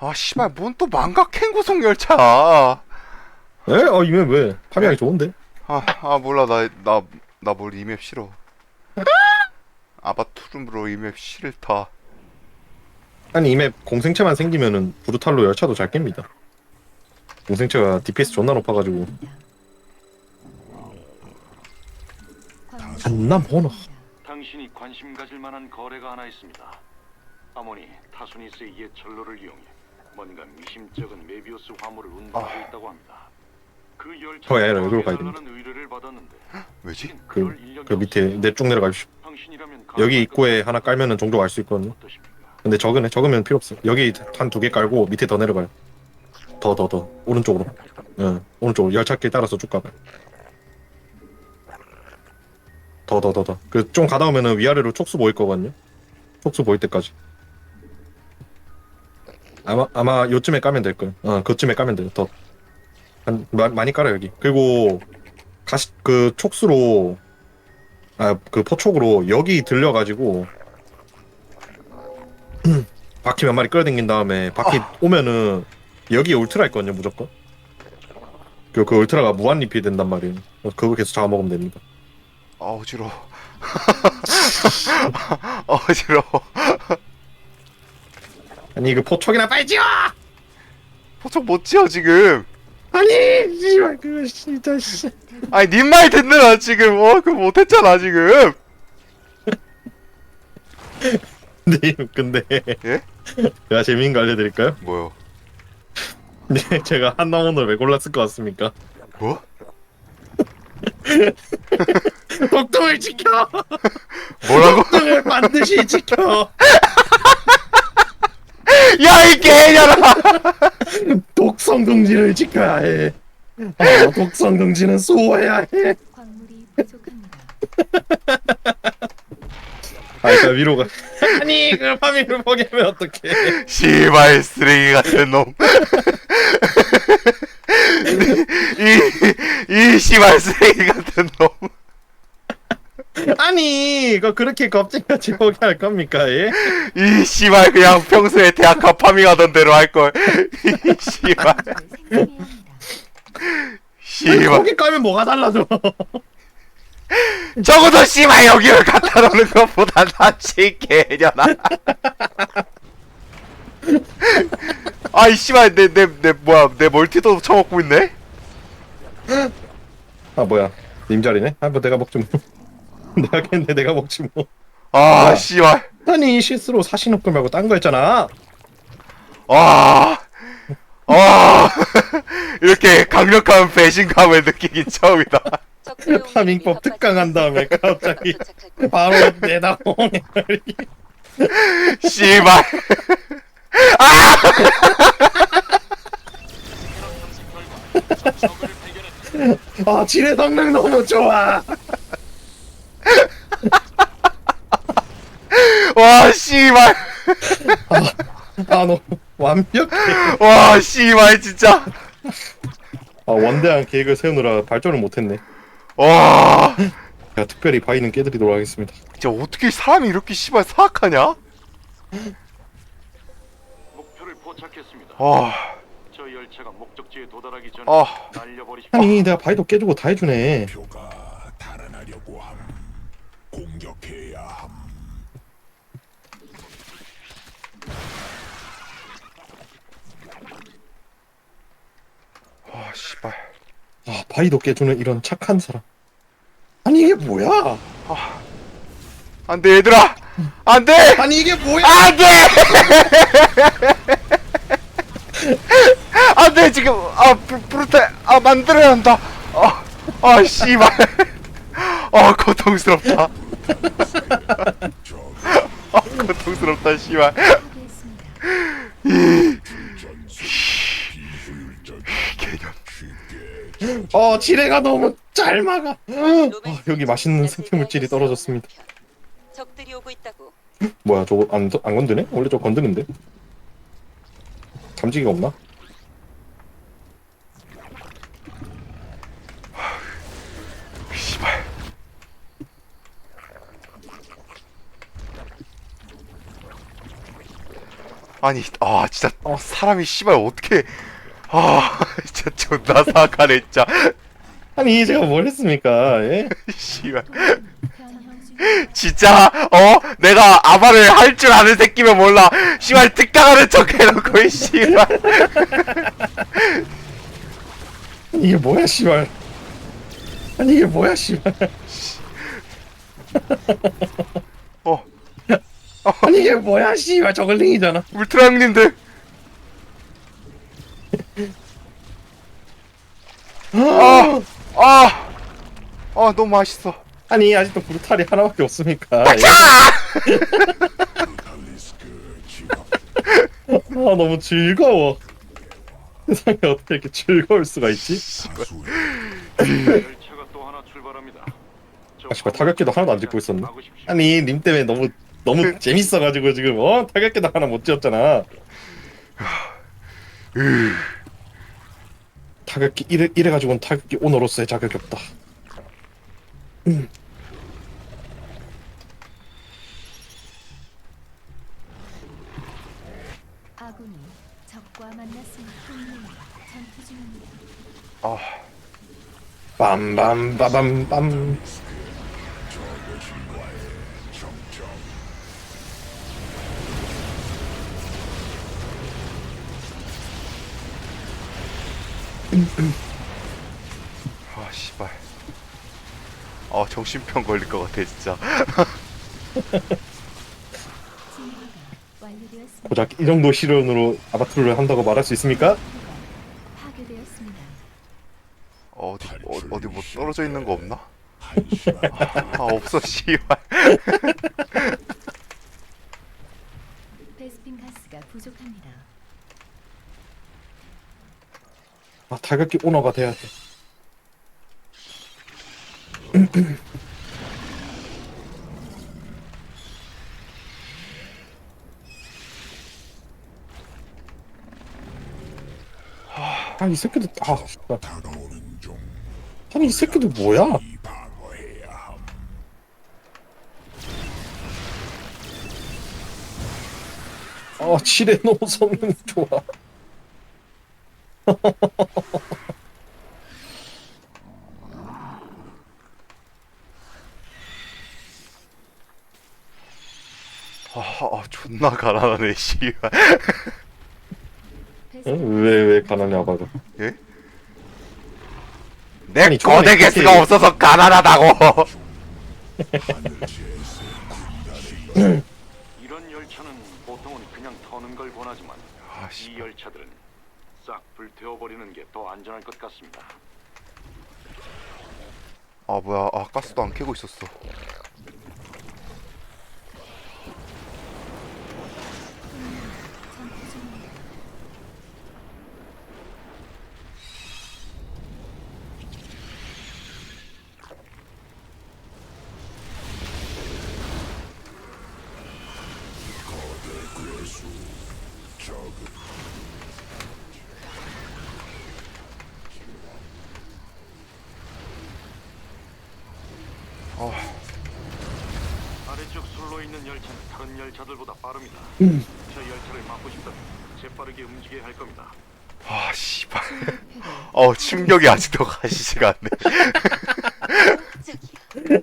아 씨발 뭔 또 망각 캥구송 열차 에? 어 이면 왜? 파밍하기 좋은데? 아, 아 몰라 나 나 나뭘 이맵 싫어 아바투름으로 이맵 싫다 아니 이맵 공생체만 생기면은 브루탈로 열차도 잘 깹니다. 공생체가 DPS 존나 높아가지고 안나 뭐노 당신이 관심 가질 만한 거래가 하나 있습니다. 아모니 타수니스의 옛 철로를 이용해 뭔가 미심쩍은 메비우스 화물을 운반하고 있다고 합니다. 그 열차 저 애를 여기로 가야 의뢰를 받았는데 왜지? 그, 그 밑에 내쭉 내려가십시오. 당신이라면 여기 입구에 하나 깔면은 종족 알수 있거든요. 어떠십니까? 근데 적으네 적으면 필요 없어. 여기 한 두 개 깔고 밑에 더 내려가요. 더 더 더 오른쪽으로. 응 오른쪽으로 열차길 따라서 쭉 가봐요. 더 더 더 더. 그 좀 가다 오면은 위아래로 촉수 보일 거거든요. 촉수 보일 때까지. 아마 아마 요쯤에 까면 될 거예요. 어 그쯤에 까면 돼요. 더. 한 마, 많이 깔아 여기. 그리고 가시 그 촉수로 아 그 포촉으로 여기 들려가지고 바퀴 몇 마리 끌어당긴 다음에 바퀴 오면은 여기에 울트라 있거든요 무조건 그, 그 울트라가 무한 리필 된단 말이에요 그거 계속 잡아먹으면 됩니다 아 어지러워 어지러워 아니 그 포촉이나 빨리 지워 포착 못 지어 지금 아니 씨발 그거 진짜 씨 아니 님 말 듣느라 지금 어 그거 못했잖아 지금 님 근데 예? 제가 재미있는 거 알려드릴까요? 뭐요 네 제가 한나원을 왜 골랐을 것 같습니까? 뭐? 독tum을 지켜 뭐라고? 독tum을 반드시 지켜 야 이 개년아 독성 동지를 지켜야 해 아, 독성 동지는 수호해야 해 광물이 부족합니다. 아, 일단 위로가. 아니, 그 파밍을 포기하면 어떡해. 씨발 쓰레기 같은 놈. 이, 이 씨발 쓰레기 같은 놈. 아니, 이거 그렇게 겁쟁이같이 포기할 겁니까, 예? 이 씨발 그냥 평소에 대학 가 파밍하던 대로 할 걸. 이 씨발. 씨발. 거기 까면 뭐가 달라져? 적어도 씨발 여기를 갖다 놓는 것보다 낫지 개년아. 아이 씨발 내 내 내 뭐야 내 멀티도 처먹고 있네. 아, 뭐야. 님 자리네? 아, 뭐 내가 먹지 뭐. 내가 했는데 내가 먹지 뭐. 아 씨발. 아니, 실수로 사신업금 말고 딴 거 했잖아. 아, 아, 이렇게 강력한 배신감을 느끼긴 처음이다. 파밍법 특강한 다음에 갑자기 바로 내다보네. 씨발. 아, 지뢰 성능 너무 좋아. 와, 씨발. 아, 너 완벽해. 와, 씨발, 진짜. 아, 원대한 계획을 세우느라 발전을 못했네. 와, 제가 특별히 바위는 깨드리도록 하겠습니다. 진짜 어떻게 사람이 이렇게 씨발 사악하냐? 목표를 포착했습니다. 와, 저 열차가 목적지에 도달하기 전에 아, 날려버리십시오. 아니, 내가 바위도 깨주고 다 해주네. 표가 달아나려고 함 공격해야 함 와, 씨발. 아, 바위도 깨주는 이런 착한 사람. 아니, 이게 뭐야? 안 돼, 얘들아. 안 돼! 아니, 이게 뭐야? 안 돼! 안 돼, 지금. 아, 부, 부르테. 아, 만들어야 한다. 아, 아, 씨발. 아, 고통스럽다. 아, 고통스럽다, 씨발. 파괴했습니다. 개년. 어, 지뢰가 너무 잘 막아. 아, 여기 맛있는 생태물질이 떨어졌습니다. 적들이 오고 있다고. 뭐야, 저거 안, 안 건드네? 원래 저거 건드는데? 잠지기가 없나? 씨발. 아니 아 진짜 사람이 씨발 어떻게 아 진짜 존나 사악하네 진짜 아니 제가 뭘 했습니까? 예? 씨발 진짜 어 내가 아바를 할 줄 아는 새끼면 몰라 씨발 특강하는 척 해놓고 이 씨발 아니 이게 뭐야 씨발. 아니 이게 뭐야 씨발. 어 아니 이게 뭐야 씨발 저글링이잖아. 울트라 형님들 아, 아, 아, 너무 맛있어. 아니 아직도 브루탈이 하나밖에 지갑 아 너무 즐거워. 세상에 어떻게 이렇게 즐거울 수가 있지? 다수의 열차가 또 하나 출발합니다. 저아 씨발 타격기도 하나도 안 짓고 있었네. 아니 님 때문에 너무 너무 재밌어가지고 지금 어 타격기도 하나 못 지었잖아. 타격기 이래 이래 가지고는 타격기 오너로서의 자격이 없다. 아군이 적과 만났습니다. 전투 중입니다. 아, 빰빰빠밤빰. 씨발. 아, 정신병 걸릴 것 같아, 진짜. 고작 이 정도 시련으로 아바투르를 한다고 말할 수 있습니까? 파괴되었습니다. 어디, 어, 어디 뭐 떨어져 있는 거 없나? 아, 없어, 씨발. 베스핀 가스가 부족합니다. 아 타격기 오너가 돼야 돼. 아 이 새끼들 아. 다가오는 중 아니 이 새끼들 뭐야? 이. 아 칠해놓은 성능 좋아. 아, 아 존나 가난하네, 씨발. 왜왜 가난해 아바가? 예? 내 아니, 거대 저번에 개수가 그렇게- 없어서 가난하다고. 이런 열차는 보통은 그냥 터는 걸 권하지만 아, 이 씨. 열차들은 싹 불태워버리는 게 더 안전할 것 같습니다. 아, 뭐야. 아, 가스도 안 켜고 있었어. 전투 중입니다. 괴수 적은 아래쪽 술로 있는 열차는 다른 열차들보다 빠릅니다. 음. 저 열차를 막고 싶다면 재빠르게 움직여야 할 겁니다. 아, 씨발. 어, 충격이 아직도 가시지가 않네.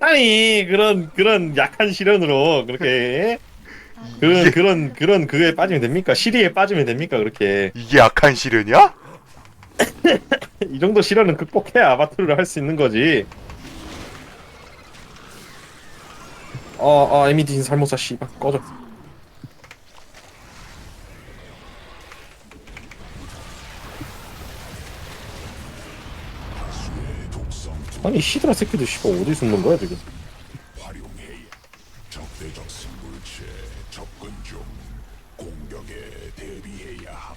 아니 그런 그런 약한 시련으로 그렇게 그런 그런 그런 그거에 빠지면 됩니까? 시리에 빠지면 됩니까? 그렇게 이게 악한 시련이야? 이 정도 시련은 극복해야 아바투르를 할 수 있는 거지. 어, 아, 에미딘 살모사 씨발 꺼져. 아니 히드라 새끼들 씨발 어디 숨는 거야 지금? 활용해야 적대적 생물체 접근 중 공격에 대비해야 함.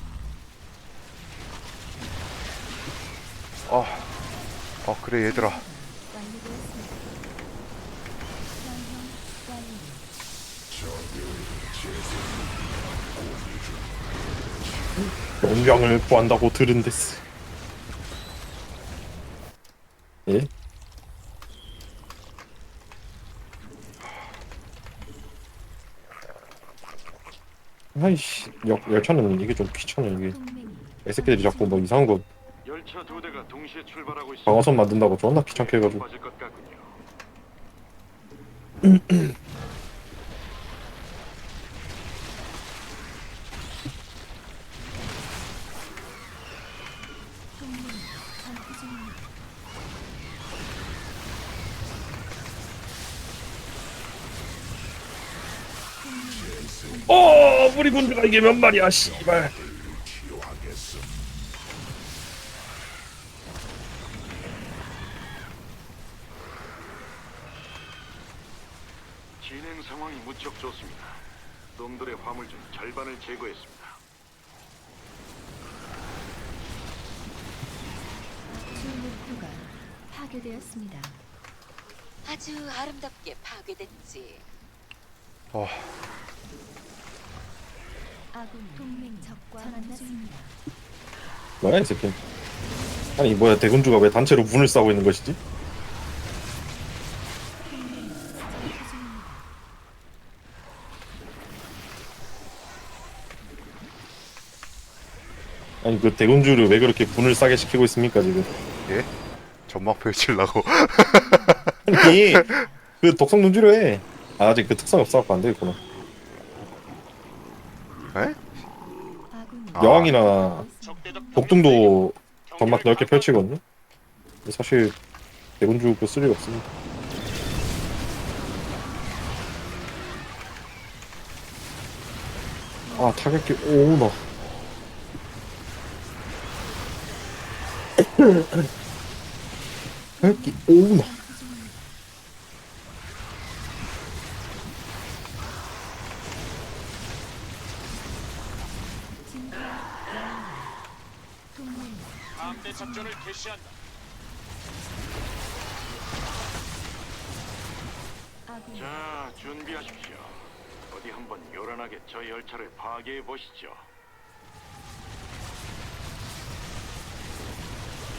아, 아 그래 얘들아. 용병을 구한다고 들은 데스. 예? 아이씨 역, 열차는 이게 좀 귀찮아 이게 애새끼들이 자꾸 뭐 이상한 거 열차 두 대가 동시에 출발하고 있습니다. 방어선 만든다고 존나 귀찮게 해가지고 빠질 것 같군요. 동맹이 전투 중입니다. 어 우리 군주가 이게 몇 마리야 씨발 치료하겠음. 진행 상황이 무척 좋습니다. 놈들의 화물 중 절반을 제거했습니다. 주 목표가 파괴되었습니다. 아주 아름답게 파괴됐지. 어, 아군 동맹 적과 만났습니다. 뭐야 이 새끼 아니 뭐야 대군주가 왜 단체로 문을 싸고 있는 것이지? 아니 그 대군주를 왜 그렇게 분을 싸게 시키고 있습니까 지금 예? 점막 펼치려고. 아니 그 독성 눈주로 해 아, 아직 그 특성이 없어갖고 안 되겠구나 에? 아군이 아. 여왕이나 독등도 점막 넓게 펼치거든요. 근데 사실 대군주 그 쓸일 없습니다. 아 타격기 오나. 타격기 오나 전투 중입니다. 진화 완료. 동맹이 함대 작전을 개시한다. 아군 자, 준비하십시오. 어디 한번 요란하게 저 열차를 파괴해 보시죠.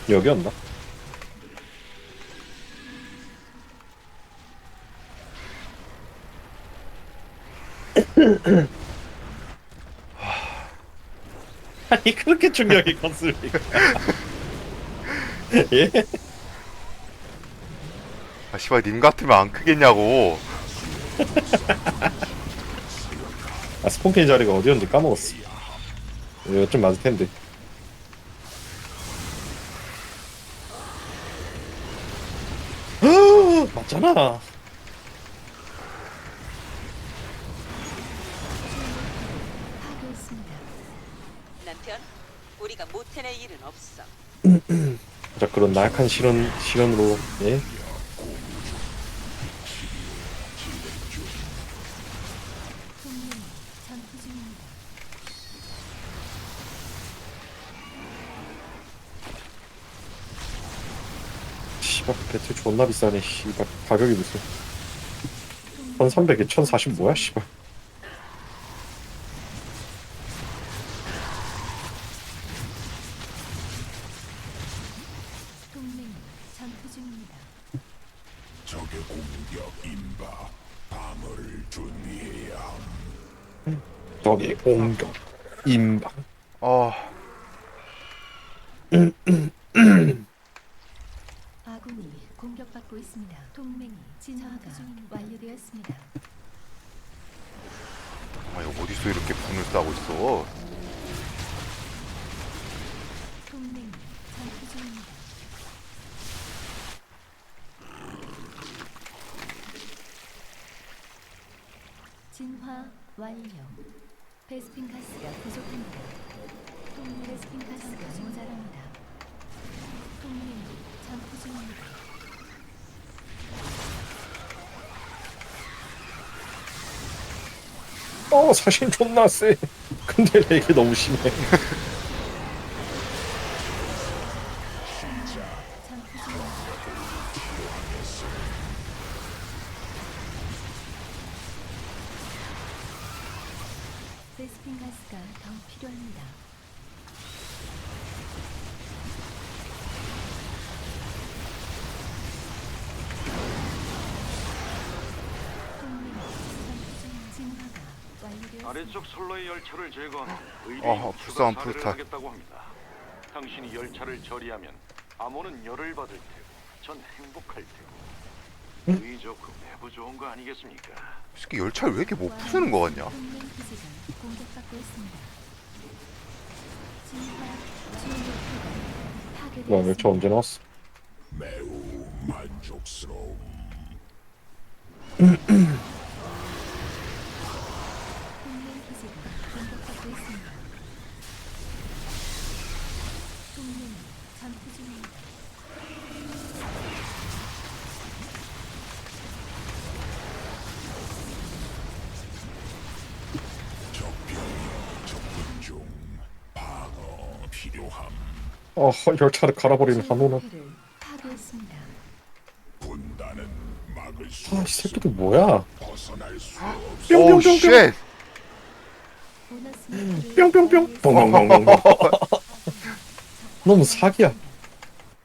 여기였나? 아니 그렇게 중요하게 컸습니까? 예? 아, 씨발, 님 같으면 안 크겠냐고. 아 스폰케인 자리가 어디였는지 까먹었어 이거 좀 맞을 텐데 맞잖아 파괴했습니다. 남편, 해낼 일은 없어. 자 그런 나약한 실현 실현으로 예? 씨발 배틀 존나 비싸네 씨발 가격이 무슨 1300에 1040 뭐야 씨발 함. 적의 공격 임박 어, 아군이 공격받고 있습니다. 동맹이 진화가 완료되었습니다. 아, 이거 어디서 이렇게 분을 싸고 있어? 동맹이 전투 중입니다. 진화 완료. 베스핀 가스가 부족합니다. 베스핀 가스가 모자랍니다. 동맹이 전투 중입니다. 어 사실 존나 세 근데 왜 이게 너무 심해 아래쪽 선로의 열차를 제거한 후 의뢰인 어허, 추가 불쌍한 사례를 불탈. 하겠다고 합니다. 당신이 열차를 처리하면 암호는 열을 받을 테고 전 행복할 테고 의 좋고 내부 좋은 거 아니겠습니까? 이 새끼 열차를 왜 이렇게 못 부수는 거 같냐? 동맹 기지가 공격받고 있습니다. 진화 주요 목표가 와 열차 언제 나왔어? 매우 만족스러움. 아 열차를 갈아버리는 한호는 아이 없음. 새끼들 뭐야 수 없음. 오우 쉣! 뿅뿅뿅. 뻥뻥뻥뻥 너무 사기야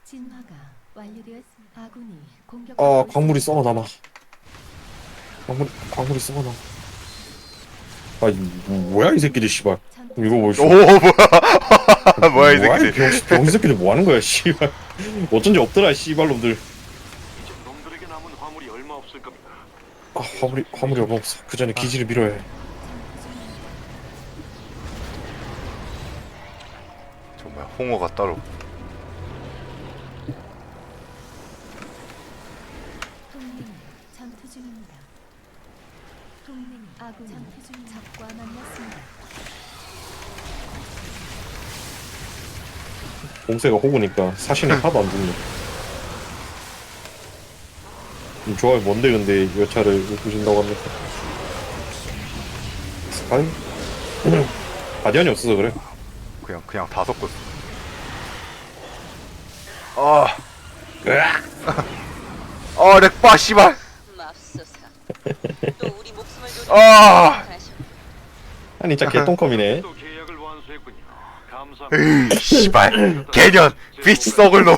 진화가 완료되었습니다. 아군이 공격. 아 광물이 썩어 남아 광물 광물이 썩어 남아 아 이, 뭐야 이 새끼들 씨발 이거 뭐오 뭐야 뭐야 이 뭐야, 새끼들 병, 병 새끼들 뭐 하는 거야 씨발 어쩐지 없더라 씨발 놈들 이제 놈들에게 남은 화물이 얼마 없을 겁니다. 아 화물이 화물이 얼마 없어 그 전에 기지를 밀어야 해 정말 홍어가 따로 동맹이 전투 중입니다. 동맹이 아군 전투 중 적과 만났습니다. 봉쇄가 호구니까 사신이 하나도 안 죽네. 이 조합이 뭔데 근데? 열차를 부신다고 합니까? 스파이? 가디언이 없어서 그래. 그냥 그냥 다 섞었어. 아. 어, 렉바, 씨발! 맙소사. 또 우리 목숨을 노리고 아! 아니 진짜 개똥컴이네 또 계약을 완수했군요. 으이, 씨발. 개년! 비치 썩을 놈!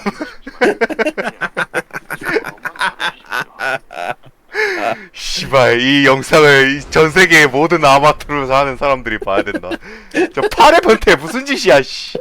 씨발, 이 영상을 이전 세계의 모든 아마추어 하는 사람들이 봐야 된다. 저 팔의 변태 무슨 짓이야, 씨.